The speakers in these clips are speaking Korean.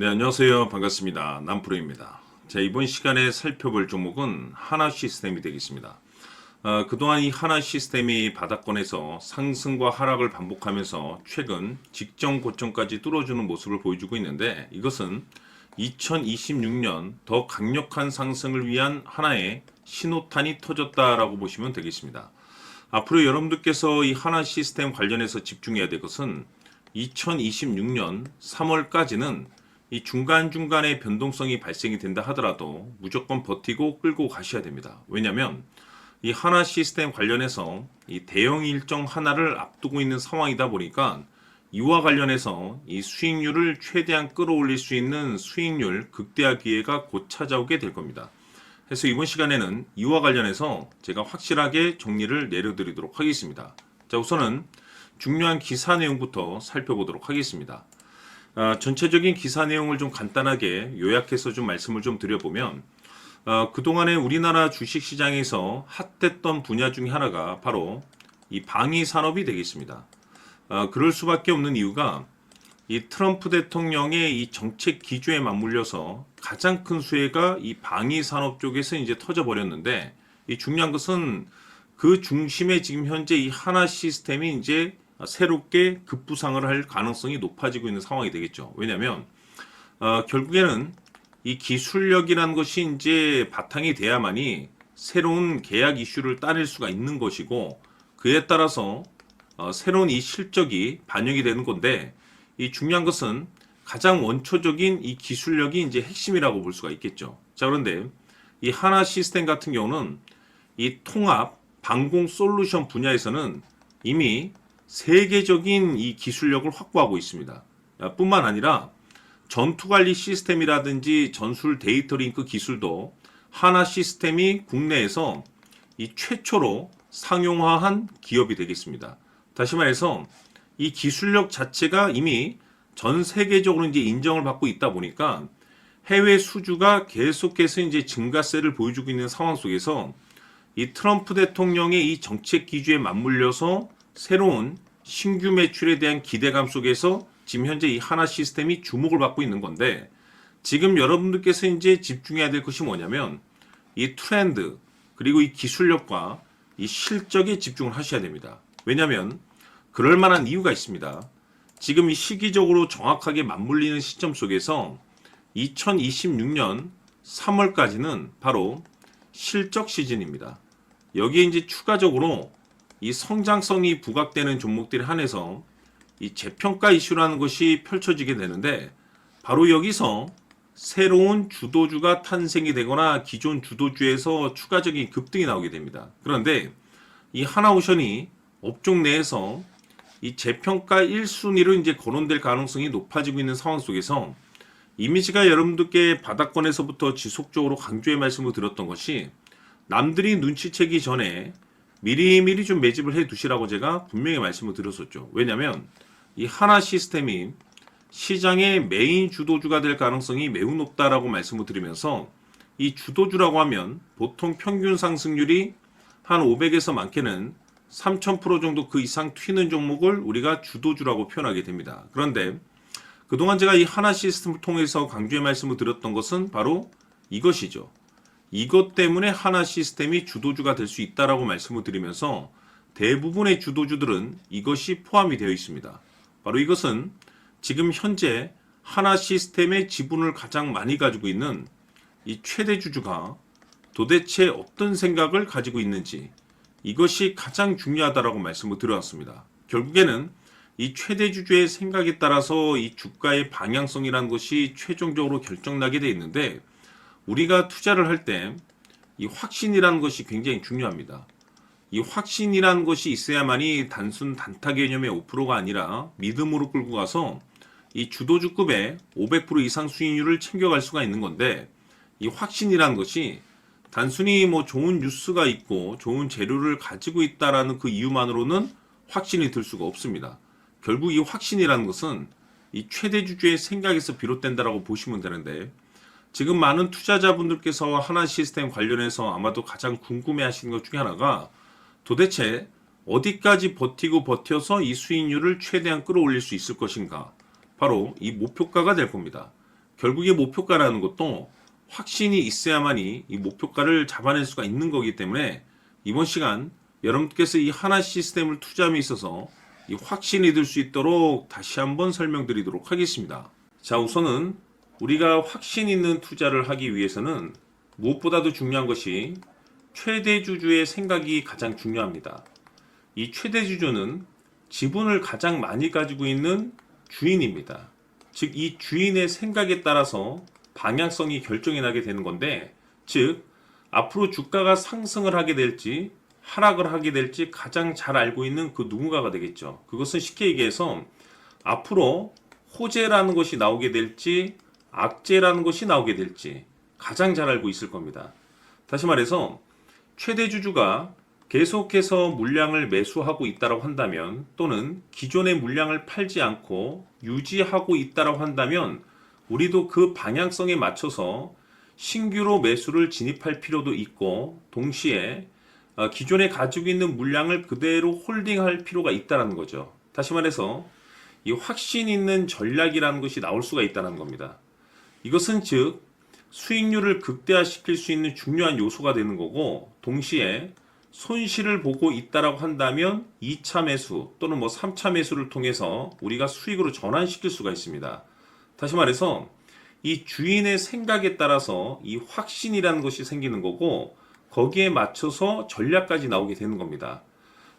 네, 안녕하세요. 반갑습니다. 남프로입니다. 자, 이번 시간에 살펴볼 종목은 하나 시스템이 되겠습니다. 어, 그동안 이 하나 시스템이 바닥권에서 상승과 하락을 반복하면서 최근 직전 고점까지 뚫어주는 모습을 보여주고 있는데 이것은 2026년 더 강력한 상승을 위한 하나의 신호탄이 터졌다라고 보시면 되겠습니다. 앞으로 여러분들께서 이 하나 시스템 관련해서 집중해야 될 것은 2026년 3월까지는 이 중간중간에 변동성이 발생이 된다 하더라도 무조건 버티고 끌고 가셔야 됩니다. 왜냐하면 이 하나 시스템 관련해서 이 대형 일정 하나를 앞두고 있는 상황이다 보니까 이와 관련해서 이 수익률을 최대한 끌어올릴 수 있는 수익률 극대화 기회가 곧 찾아오게 될 겁니다. 그래서 이번 시간에는 이와 관련해서 제가 확실하게 정리를 내려드리도록 하겠습니다. 자, 우선은 중요한 기사 내용부터 살펴보도록 하겠습니다. 아, 전체적인 기사 내용을 좀 간단하게 요약해서 좀 말씀을 좀 드려보면 어, 그동안에 우리나라 주식시장에서 핫했던 분야 중에 하나가 바로 이 방위 산업이 되겠습니다. 어, 그럴 수밖에 없는 이유가 이 트럼프 대통령의 이 정책 기조에 맞물려서 가장 큰 수혜가 이 방위 산업 쪽에서 이제 터져 버렸는데 이 중요한 것은 그 중심에 지금 현재 이 하나 시스템이 이제 새롭게 급부상을 할 가능성이 높아지고 있는 상황이 되겠죠. 왜냐하면 어, 결국에는 이 기술력이라는 것이 이제 바탕이 돼야만이 새로운 계약 이슈를 따낼 수가 있는 것이고 그에 따라서 어, 새로운 이 실적이 반영이 되는 건데 이 중요한 것은 가장 원초적인 이 기술력이 이제 핵심이라고 볼 수가 있겠죠. 자 그런데 이 하나 시스템 같은 경우는 이 통합 방공 솔루션 분야에서는 이미 세계적인 이 기술력을 확보하고 있습니다. 아, 뿐만 아니라 전투 관리 시스템이라든지 전술 데이터 링크 기술도 하나 시스템이 국내에서 이 최초로 상용화한 기업이 되겠습니다. 다시 말해서 이 기술력 자체가 이미 전 세계적으로 이제 인정을 받고 있다 보니까 해외 수주가 계속해서 이제 증가세를 보여주고 있는 상황 속에서 이 트럼프 대통령의 이 정책 기조에 맞물려서 새로운 신규 매출에 대한 기대감 속에서 지금 현재 이 하나 시스템이 주목을 받고 있는 건데 지금 여러분들께서 이제 집중해야 될 것이 뭐냐면 이 트렌드 그리고 이 기술력과 이 실적에 집중을 하셔야 됩니다. 왜냐하면 그럴 만한 이유가 있습니다. 지금 이 시기적으로 정확하게 맞물리는 시점 속에서 2026년 3월까지는 바로 실적 시즌입니다. 여기에 이제 추가적으로 이 성장성이 부각되는 종목들에 한해서 이 재평가 이슈라는 것이 펼쳐지게 되는데 바로 여기서 새로운 주도주가 탄생이 되거나 기존 주도주에서 추가적인 급등이 나오게 됩니다. 그런데 이 하나오션이 업종 내에서 이 재평가 1순위로 이제 거론될 가능성이 높아지고 있는 상황 속에서 이미지가 여러분들께 바닥권에서부터 지속적으로 강조의 말씀을 드렸던 것이 남들이 눈치채기 전에 미리미리 좀 매집을 해 두시라고 제가 분명히 말씀을 드렸었죠. 왜냐하면 이 하나 시스템이 시장의 메인 주도주가 될 가능성이 매우 높다라고 말씀을 드리면서 이 주도주라고 하면 보통 평균 상승률이 한 500에서 많게는 3000% 정도 그 이상 튀는 종목을 우리가 주도주라고 표현하게 됩니다. 그런데 그동안 제가 이 하나 시스템을 통해서 강조의 말씀을 드렸던 것은 바로 이것이죠. 이것 때문에 하나 시스템이 주도주가 될 수 있다라고 말씀을 드리면서 대부분의 주도주들은 이것이 포함이 되어 있습니다. 바로 이것은 지금 현재 하나 시스템의 지분을 가장 많이 가지고 있는 이 최대 주주가 도대체 어떤 생각을 가지고 있는지 이것이 가장 중요하다라고 말씀을 드려왔습니다. 결국에는 이 최대 주주의 생각에 따라서 이 주가의 방향성이라는 것이 최종적으로 결정나게 되어 있는데 우리가 투자를 할 때 이 확신이라는 것이 굉장히 중요합니다. 이 확신이라는 것이 있어야만이 단순 단타 개념의 5%가 아니라 믿음으로 끌고 가서 이 주도주급의 500% 이상 수익률을 챙겨갈 수가 있는 건데 이 확신이라는 것이 단순히 뭐 좋은 뉴스가 있고 좋은 재료를 가지고 있다라는 그 이유만으로는 확신이 들 수가 없습니다. 결국 이 확신이라는 것은 이 최대 주주의 생각에서 비롯된다라고 보시면 되는데 지금 많은 투자자분들께서 하나 시스템 관련해서 아마도 가장 궁금해 하시는 것 중에 하나가 도대체 어디까지 버티고 버텨서 이 수익률을 최대한 끌어올릴 수 있을 것인가? 바로 이 목표가가 될 겁니다. 결국에 목표가라는 것도 확신이 있어야만이 이 목표가를 잡아낼 수가 있는 거기 때문에 이번 시간 여러분께서 이 하나 시스템을 투자함에 있어서 이 확신이 들 수 있도록 다시 한번 설명드리도록 하겠습니다. 자, 우선은 우리가 확신 있는 투자를 하기 위해서는 무엇보다도 중요한 것이 최대 주주의 생각이 가장 중요합니다. 이 최대 주주는 지분을 가장 많이 가지고 있는 주인입니다. 즉, 이 주인의 생각에 따라서 방향성이 결정이 나게 되는 건데, 즉, 앞으로 주가가 상승을 하게 될지 하락을 하게 될지 가장 잘 알고 있는 그 누군가가 되겠죠. 그것은 쉽게 얘기해서 앞으로 호재라는 것이 나오게 될지 악재라는 것이 나오게 될지 가장 잘 알고 있을 겁니다. 다시 말해서 최대 주주가 계속해서 물량을 매수하고 있다고 한다면 또는 기존의 물량을 팔지 않고 유지하고 있다고 한다면 우리도 그 방향성에 맞춰서 신규로 매수를 진입할 필요도 있고 동시에 어, 기존에 가지고 있는 물량을 그대로 홀딩할 필요가 있다는 거죠. 다시 말해서 이 확신 있는 전략이라는 것이 나올 수가 있다는 겁니다. 이것은 즉 수익률을 극대화시킬 수 있는 중요한 요소가 되는 거고 동시에 손실을 보고 있다라고 한다면 2차 매수 또는 뭐 3차 매수를 통해서 우리가 수익으로 전환시킬 수가 있습니다. 다시 말해서 이 주인의 생각에 따라서 이 확신이라는 것이 생기는 거고 거기에 맞춰서 전략까지 나오게 되는 겁니다.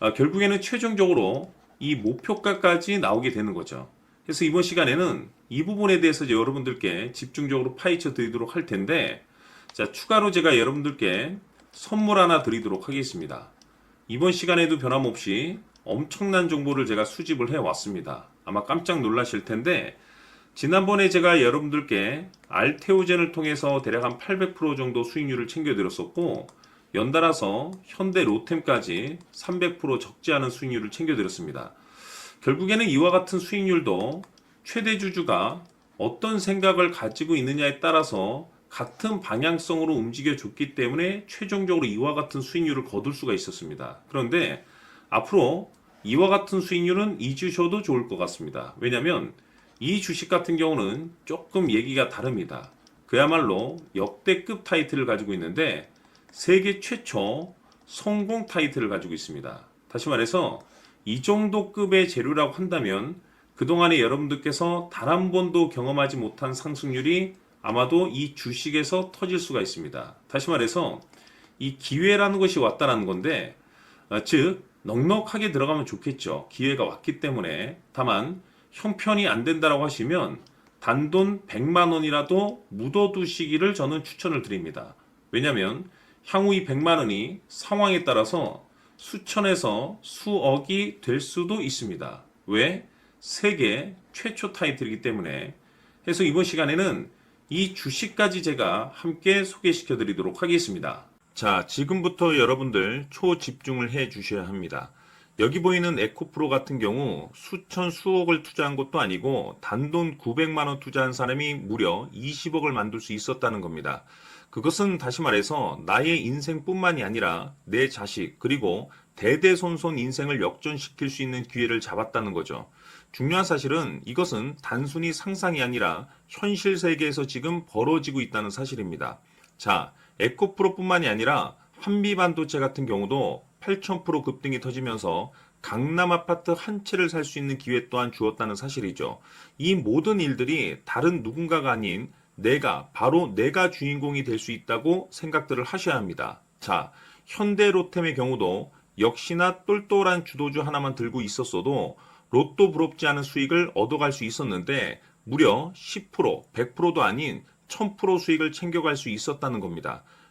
아, 결국에는 최종적으로 이 목표가까지 나오게 되는 거죠. 그래서 이번 시간에는 이 부분에 대해서 이제 여러분들께 집중적으로 파헤쳐 드리도록 할 텐데, 자, 추가로 제가 여러분들께 선물 하나 드리도록 하겠습니다. 이번 시간에도 변함없이 엄청난 정보를 제가 수집을 해 왔습니다. 아마 깜짝 놀라실 텐데, 지난번에 제가 여러분들께 알테오젠을 통해서 대략 한 800% 정도 수익률을 챙겨드렸었고 연달아서 현대 로템까지 300% 적지 않은 수익률을 챙겨드렸습니다. 결국에는 이와 같은 수익률도 최대 주주가 어떤 생각을 가지고 있느냐에 따라서 같은 방향성으로 움직여 줬기 때문에 최종적으로 이와 같은 수익률을 거둘 수가 있었습니다. 그런데 앞으로 이와 같은 수익률은 잊으셔도 좋을 것 같습니다. 왜냐하면 이 주식 같은 경우는 조금 얘기가 다릅니다. 그야말로 역대급 타이틀을 가지고 있는데 세계 최초 성공 타이틀을 가지고 있습니다. 다시 말해서 이 정도 급의 재료라고 한다면 그동안에 여러분들께서 단 한 번도 경험하지 못한 상승률이 아마도 이 주식에서 터질 수가 있습니다. 다시 말해서 이 기회라는 것이 왔다는 건데, 어, 즉, 넉넉하게 들어가면 좋겠죠. 기회가 왔기 때문에. 다만, 형편이 안 된다라고 하시면 단돈 100만 원이라도 묻어두시기를 저는 추천을 드립니다. 왜냐하면 향후 이 100만 원이 상황에 따라서 수천에서 수억이 될 수도 있습니다. 왜? 세계 최초 타이틀이기 때문에. 해서 이번 시간에는 이 주식까지 제가 함께 소개시켜 드리도록 하겠습니다. 자, 지금부터 여러분들 초집중을 해 주셔야 합니다. 여기 보이는 에코프로 같은 경우 수천 수억을 투자한 것도 아니고 단돈 900만 원 투자한 사람이 무려 20억을 만들 수 있었다는 겁니다. 그것은 다시 말해서 나의 인생뿐만이 아니라 내 자식 그리고 대대손손 인생을 역전시킬 수 있는 기회를 잡았다는 거죠. 중요한 사실은 이것은 단순히 상상이 아니라 현실 세계에서 지금 벌어지고 있다는 사실입니다. 자, 에코프로뿐만이 아니라 한미반도체 같은 경우도 8,000% 급등이 터지면서 강남 아파트 한 채를 살 수 있는 기회 또한 주었다는 사실이죠. 이 모든 일들이 다른 누군가가 아닌 내가, 바로 내가 주인공이 될 수 있다고 생각들을 하셔야 합니다. 자, 현대 로템의 경우도 역시나 똘똘한 주도주 하나만 들고 있었어도 로또 부럽지 않은 수익을 얻어갈 수 있었는데 무려 10%, 100%도 아닌 1000% 수익을 챙겨갈 수 있었다는 겁니다.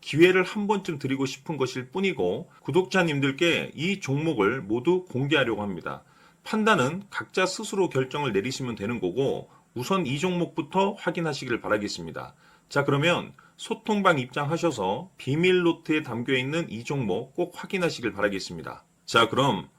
기회를 한 번쯤 드리고 싶은 것일 뿐이고 구독자님들께 이 종목을 모두 공개하려고 합니다. 판단은 각자 스스로 결정을 내리시면 되는 거고 우선 이 종목부터 확인하시길 바라겠습니다. 자 그러면 소통방 입장하셔서 비밀 노트에 담겨 있는 이 종목 꼭 확인하시길 바라겠습니다. 자 그럼